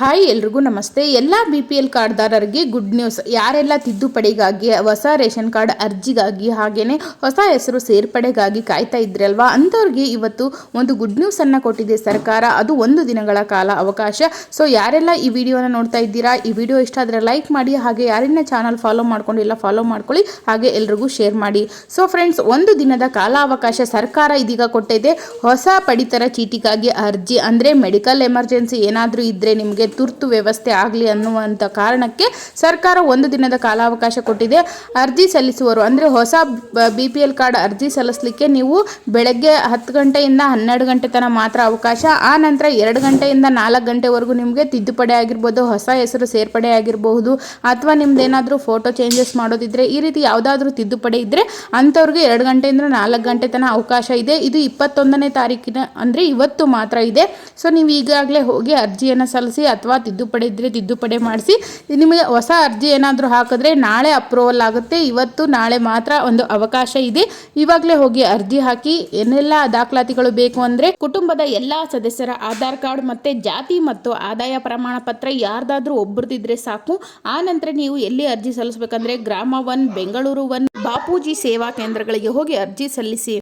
Hi ಎಲ್ರಿಗೂ ನಮಸ್ತೆ. ಎಲ್ಲ ಬಿ ಪಿ ಎಲ್ ಕಾರ್ಡ್ದಾರರಿಗೆ ಗುಡ್ ನ್ಯೂಸ್ ಯಾರೆಲ್ಲ ತಿದ್ದುಪಡಿಗಾಗಿ, ಹೊಸ ರೇಷನ್ ಕಾರ್ಡ್ ಅರ್ಜಿಗಾಗಿ ಹಾಗೆಯೇ ಹೊಸ ಹೆಸರು ಸೇರ್ಪಡೆಗಾಗಿ ಕಾಯ್ತಾ ಇದ್ರಲ್ವಾ? ಅಂಥವ್ರಿಗೆ ಇವತ್ತು ಒಂದು ಗುಡ್ ನ್ಯೂಸನ್ನು ಕೊಟ್ಟಿದೆ ಸರ್ಕಾರ. ಅದು ಒಂದು ದಿನಗಳ ಕಾಲ ಅವಕಾಶ. ಸೊ ಯಾರೆಲ್ಲ ಈ ವಿಡಿಯೋನ ನೋಡ್ತಾ ಇದ್ದೀರಾ, ಈ ವಿಡಿಯೋ ಇಷ್ಟ ಆದರೆ ಲೈಕ್ ಮಾಡಿ, ಹಾಗೆ ಯಾರನ್ನ ಚಾನಲ್ ಫಾಲೋ ಮಾಡ್ಕೊಂಡಿಲ್ಲ ಫಾಲೋ ಮಾಡ್ಕೊಳ್ಳಿ, ಹಾಗೆ ಎಲ್ರಿಗೂ ಶೇರ್ ಮಾಡಿ. ಸೊ ಫ್ರೆಂಡ್ಸ್ ಒಂದು ದಿನದ ಕಾಲ ಅವಕಾಶ ಸರ್ಕಾರ ಇದೀಗ ಕೊಟ್ಟಿದೆ. ಹೊಸ ಪಡಿತರ ಚೀಟಿಗಾಗಿ ಅರ್ಜಿ, ಅಂದರೆ ಮೆಡಿಕಲ್ ಎಮರ್ಜೆನ್ಸಿ ಏನಾದರೂ ಇದ್ದರೆ ನಿಮಗೆ ತುರ್ತು ವ್ಯವಸ್ಥೆ ಆಗಲಿ ಅನ್ನುವಂಥ ಕಾರಣಕ್ಕೆ ಸರ್ಕಾರ ಒಂದು ದಿನದ ಕಾಲಾವಕಾಶ ಕೊಟ್ಟಿದೆ. ಅರ್ಜಿ ಸಲ್ಲಿಸುವರು ಅಂದರೆ ಹೊಸ ಬಿ ಪಿ ಎಲ್ ಕಾರ್ಡ್ ಅರ್ಜಿ ಸಲ್ಲಿಸಲಿಕ್ಕೆ ನೀವು ಬೆಳಗ್ಗೆ ಹತ್ತು ಗಂಟೆಯಿಂದ ಹನ್ನೆರಡು ಗಂಟೆ ತನಕ ಮಾತ್ರ ಅವಕಾಶ. ಆ ನಂತರ ಎರಡು ಗಂಟೆಯಿಂದ ನಾಲ್ಕು ಗಂಟೆವರೆಗೂ ನಿಮಗೆ ತಿದ್ದುಪಡಿ ಆಗಿರ್ಬೋದು, ಹೊಸ ಹೆಸರು ಸೇರ್ಪಡೆ ಆಗಿರಬಹುದು, ಅಥವಾ ನಿಮ್ದು ಏನಾದರೂ ಫೋಟೋ ಚೇಂಜಸ್ ಮಾಡೋದಿದ್ರೆ, ಈ ರೀತಿ ಯಾವುದಾದ್ರೂ ತಿದ್ದುಪಡಿ ಇದ್ದರೆ ಅಂಥವ್ರಿಗೆ ಎರಡು ಗಂಟೆಯಿಂದ ನಾಲ್ಕು ಗಂಟೆ ತನಕ ಅವಕಾಶ ಇದೆ. ಇದು ಇಪ್ಪತ್ತೊಂದನೇ ತಾರೀಕಿನ, ಅಂದರೆ ಇವತ್ತು ಮಾತ್ರ ಇದೆ. ಸೊ, ನೀವು ಈಗಾಗಲೇ ಹೋಗಿ ಅರ್ಜಿಯನ್ನು ಸಲ್ಲಿಸಿ ಅಥವಾ ತಿದ್ದುಪಡಿ ಇದ್ದರೆ ತಿದ್ದುಪಡಿ ಮಾಡಿಸಿ, ನಿಮಗೆ ಹೊಸ ಅರ್ಜಿ ಏನಾದರೂ ಹಾಕಿದ್ರೆ ನಾಳೆ ಅಪ್ರೂವಲ್ ಆಗುತ್ತೆ. ಇವತ್ತು, ನಾಳೆ ಮಾತ್ರ ಒಂದು ಅವಕಾಶ ಇದೆ. ಇವಾಗಲೇ ಹೋಗಿ ಅರ್ಜಿ ಹಾಕಿ, ಏನೆಲ್ಲ ದಾಖಲಾತಿಗಳು ಬೇಕು ಅಂದರೆ ಕುಟುಂಬದ ಎಲ್ಲ ಸದಸ್ಯರ ಆಧಾರ್ ಕಾರ್ಡ್ ಮತ್ತು ಜಾತಿ ಮತ್ತು ಆದಾಯ ಪ್ರಮಾಣ ಪತ್ರ ಯಾರ್ದಾದ್ರೂ ಒಬ್ಬರದಿದ್ರೆ ಸಾಕು. ಆ ನಂತರ ನೀವು ಎಲ್ಲಿ ಅರ್ಜಿ ಸಲ್ಲಿಸಬೇಕಂದ್ರೆ ಗ್ರಾಮ ಒನ್, ಬೆಂಗಳೂರು ಒನ್, ಬಾಪೂಜಿ ಸೇವಾ ಕೇಂದ್ರಗಳಿಗೆ ಹೋಗಿ ಅರ್ಜಿ ಸಲ್ಲಿಸಿ.